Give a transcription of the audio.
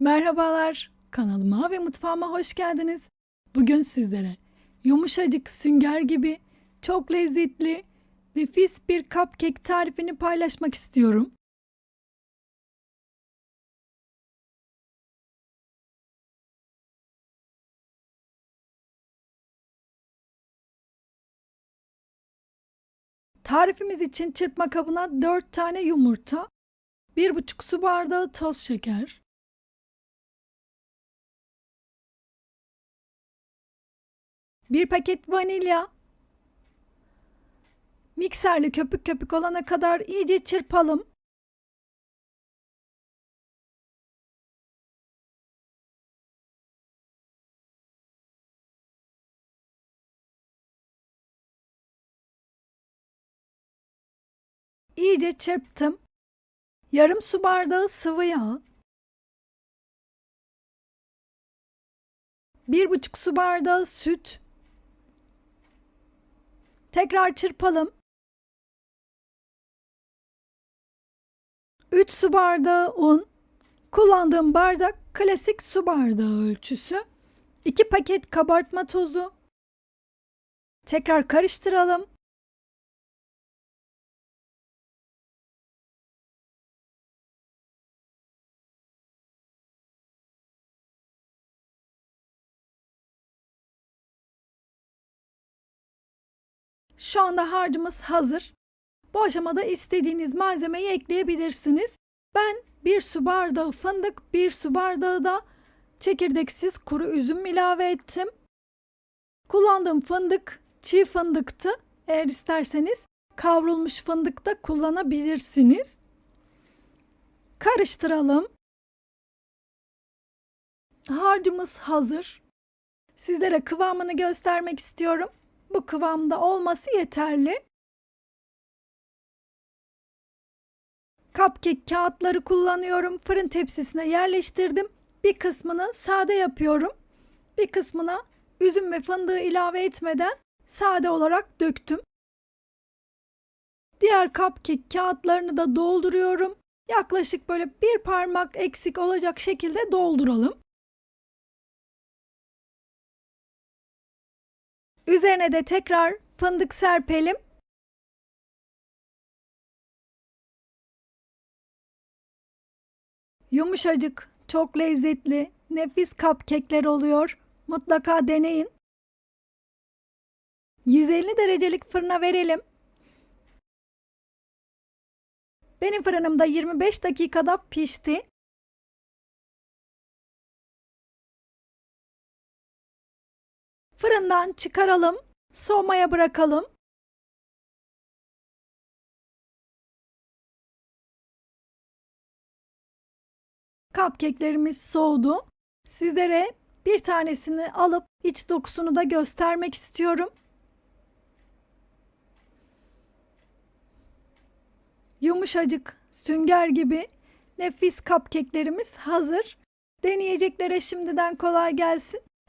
Merhabalar, kanalıma ve mutfağıma hoş geldiniz. Bugün sizlere yumuşacık sünger gibi çok lezzetli, nefis bir cupcake tarifini paylaşmak istiyorum. Tarifimiz için çırpma kabına 4 tane yumurta, 1,5 su bardağı toz şeker, Bir paket vanilya. Mikserle köpük köpük olana kadar iyice çırpalım. İyice çırptım. Yarım su bardağı sıvı yağ. Bir buçuk su bardağı süt. Tekrar çırpalım. 3 su bardağı un. Kullandığım bardak klasik su bardağı ölçüsü. 2 paket kabartma tozu. Tekrar karıştıralım. Şu anda harcımız hazır. Bu aşamada istediğiniz malzemeyi ekleyebilirsiniz. Ben bir su bardağı fındık, bir su bardağı da çekirdeksiz kuru üzüm ilave ettim. Kullandığım fındık çiğ fındıktı. Eğer isterseniz kavrulmuş fındık da kullanabilirsiniz. Karıştıralım. Harcımız hazır. Sizlere kıvamını göstermek istiyorum. Bu kıvamda olması yeterli. Cupcake kağıtları kullanıyorum. Fırın tepsisine yerleştirdim. Bir kısmını sade yapıyorum. Bir kısmına üzüm ve fındığı ilave etmeden sade olarak döktüm. Diğer cupcake kağıtlarını da dolduruyorum. Yaklaşık böyle bir parmak eksik olacak şekilde dolduralım. Üzerine de tekrar fındık serpelim. Yumuşacık, çok lezzetli, nefis cupcake'ler oluyor. Mutlaka deneyin. 150 derecelik fırına verelim. Benim fırınımda 25 dakikada pişti. Fırından çıkaralım, soğumaya bırakalım. Cupcake'lerimiz soğudu. Sizlere bir tanesini alıp iç dokusunu da göstermek istiyorum. Yumuşacık, sünger gibi nefis cupcake'lerimiz hazır. Deneyeceklere şimdiden kolay gelsin.